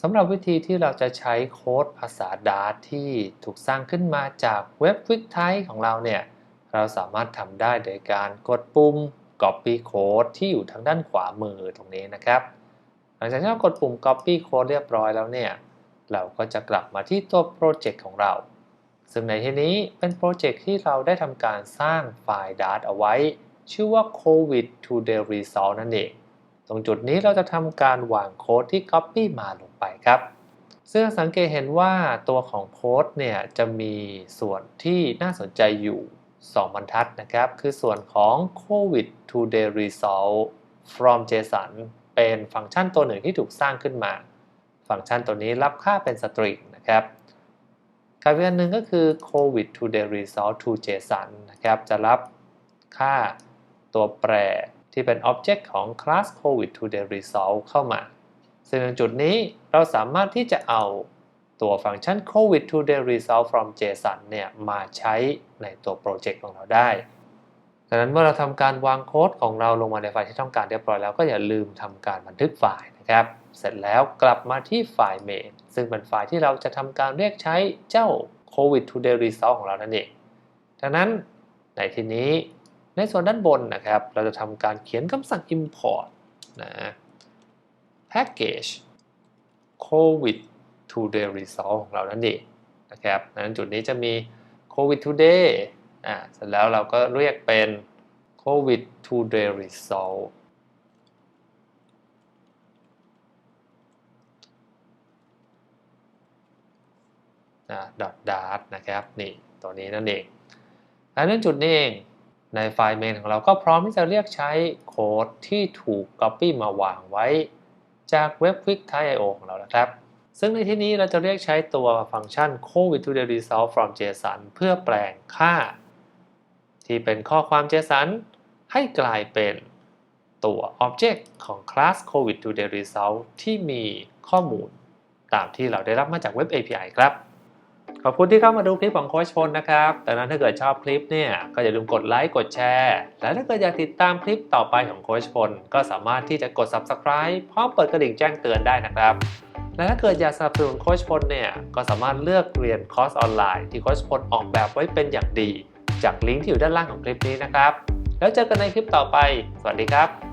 สำหรับวิธีที่เราจะใช้โค้ดภาษา Dart ที่ถูกสร้างขึ้นมาจากเว็บ QuickType ของเราเนี่ย เราสามารถทำได้โดยการกดปุ่ม Copy Code ที่อยู่ทางด้านขวามือตรงนี้นะครับ หลังจากที่เรากดปุ่ม Copy Code เรียบร้อยแล้วเนี่ย เราก็จะกลับมาที่ตัวโปรเจกต์ของเรา ซึ่งในที่นี้เป็นโปรเจกต์ที่เราได้ทำการสร้างไฟล์ Dart เอาไว้ ชื่อว่า COVID Today Result นั่นเอง รงจุดนี้เราจะทำการวางโค้ดที่ Copy มาลงไปครับซึ่งสังเกตเห็นว่าตัวของโค้ดเนี่ยจะมีส่วนที่น่าสนใจอยู่ 2 บรรทัดนะครับ คือส่วนของ COVID Today Result from JSON เป็นฟังก์ชันตัวหนึ่งที่ถูกสร้างขึ้นมา ฟังก์ชันตัวนี้รับค่าเป็นสตริงนะครับกับอีกอันหนึ่งก็คือ COVID Today Result to JSON นะครับ จะรับค่าตัวแปร ที่เป็น Object ของ class COVID Today Result เข้ามา ซึ่งในจุดนี้เราสามารถที่จะเอาตัวฟังก์ชัน COVID Today Result from JSON เนี่ยมาใช้ในตัวโปรเจกต์ของเราได้ดังนั้นเมื่อเราทำการวางโค้ดของเราลงมาในไฟล์ที่ต้องการเรียบร้อยแล้วก็อย่าลืมทำการบันทึกไฟล์นะครับ เสร็จแล้วกลับมาที่ไฟล์ main ซึ่งเป็นไฟล์ที่เราจะทำการเรียกใช้เจ้า COVID Today Result ของเรานั่นเองดังนั้นในที่นี้ ในส่วนด้านบนนะครับ เราจะทำการเขียนคำสั่ง import นะ package covid today result ของเรานั่นเองนะครับดังนั้นจุดนี้จะมี covid today อ่าเสร็จแล้วเราก็เรียกเป็น covid today result อ่า dot dart นะครับนี่ตัวนี้นั่นเองและในจุดนี้เอง ในไฟล์เมนของเราก็พร้อมที่จะเรียกใช้โค้ดที่ถูก Copy มาวางไว้ จากเว็บ QuickType.io ของเรานะครับ ซึ่งในที่นี้เราจะเรียกใช้ตัวฟังก์ชัน COVID to the result from JSON เพื่อแปลงค่า ที่เป็นข้อความ JSON ให้กลายเป็นตัว Object ของ class COVID to the result ที่มีข้อมูลตามที่เราได้รับมาจากเว็บ API ครับ ขอบคุณที่เข้ามาดูคลิปของโค้ชพลนะครับดังนั้นถ้าเกิดชอบคลิปเนี่ยก็อย่าลืมกดไลค์ กดแชร์ และถ้าเกิดอยากติดตามคลิปต่อไปของโค้ชพลก็สามารถที่จะกด subscribe พร้อมเปิดกระดิ่งแจ้งเตือนได้นะครับ และถ้าเกิดอยากสนับสนุนโค้ชพลเนี่ยก็สามารถเลือกเรียนคอร์สออนไลน์ที่โค้ชพลออกแบบไว้เป็นอย่างดี จากลิงก์ที่อยู่ด้านล่างของคลิปนี้นะครับ แล้วเจอกันในคลิปต่อไป สวัสดีครับ